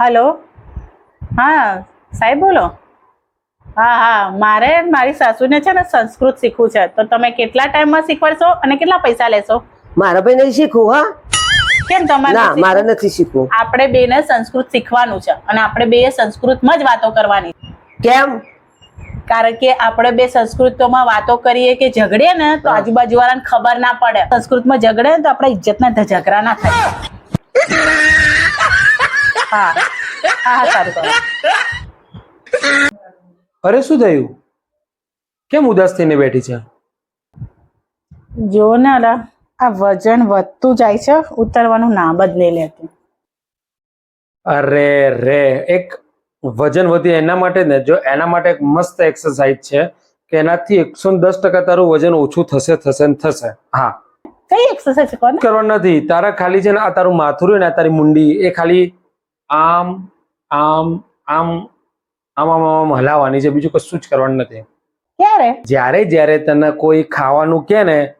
Hello. હા સાહેબ બોલો. હા હા મારે મારી સાસુને છે ને સંસ્કૃત શીખવું છે. તો તમે કેટલા ટાઈમમાં શીખવાડશો અને કેટલા પૈસા લેશો? મારા ભાઈ નહીં શીખવું હા? કેમ તમારે ના નથી મારે નથી શીખવું. આપણે બેને સંસ્કૃત શીખવાનું છે અને આપણે બે સંસ્કૃતમાં જ વાતો કરવાની. કેમ? કારણ કે આપણે બે સંસ્કૃતોમાં વાતો કરીએ કે ઝઘડીએ ને તો આજુબાજુ વાળાને ખબર ના પડે. સંસ્કૃતમાં ઝઘડે ને તો આપણા ઇજ્જતના ઝઘડા ના થાય. હા. હા હા સારું કરો અરે શું થયું? કેમ ઉદાસ થઈને બેઠી છે? જો ને અલા આ વજન વધતું જાય છે ઉતરવાનું નામ જ નહીં લેતું. અરે રે એક વજન વધે એના માટે ને જો એના માટે એક મસ્ત એક્સરસાઇઝ છે કે એનાથી એકસો દસ ટકા તારું વજન ઓછું થશે થશે ને થશે. હા. કઈ એક્સરસાઇઝ કરવાનું નથી. તારા ખાલી છે ને આ તારું માથું રહ્યું ને તારી મુંડી એ ખાલી આમ આમ આમ આમ આમ આમ હલાવવાની છે બીજું કશું જ કરવાનું નથી. ક્યારે? જ્યારે જ્યારે તને કોઈ ખાવાનું કે ને